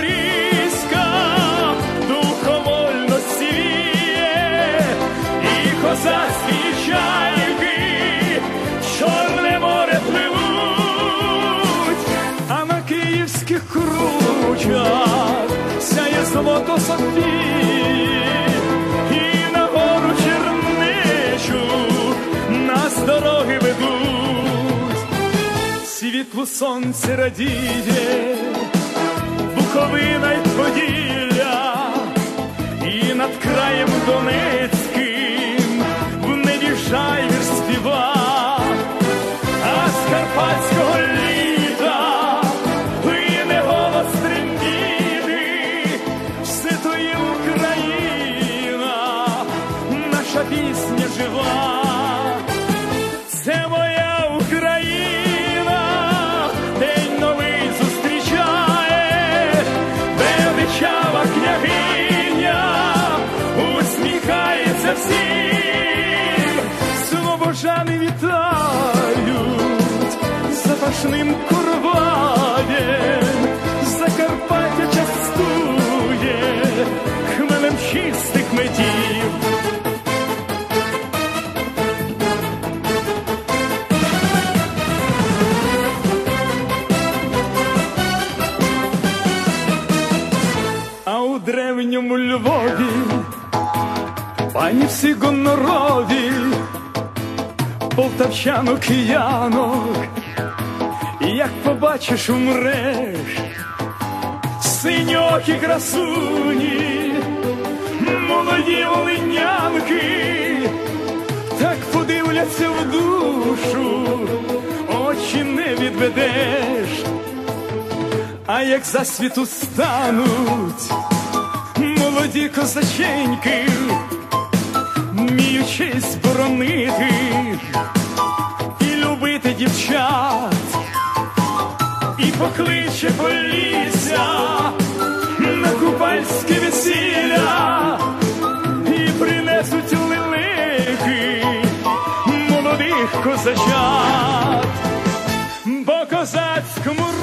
Запорізька, духовольно сівіє, і козацькі чайки, чорне море пливуть, а на київських кручах сяє золото Софії, і на гору черничу нас дороги ведуть. Світлу сонце радіє, Буковина Поділля, і над краєм Донецьким в небі співа, а з карпатського літа плине голос трембіти, все то є Україна, наша пісня жива. Усміхається всім, слобожани вітають. Запашним курваєм, Закарпаття частує. Хмелем чистих медів. А у древньому Львові пані всі гонорові, полтавчанок киянок, як побачиш, умреш, синьокі красуні, молоді олинянки, так подивляться в душу, очі не відведеш. А як засвіту стануть молоді козаченьки, покличе полісся на купальське весілля, і принесуть лилики молодих козачат. По козацькому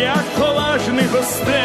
як поважних гостей.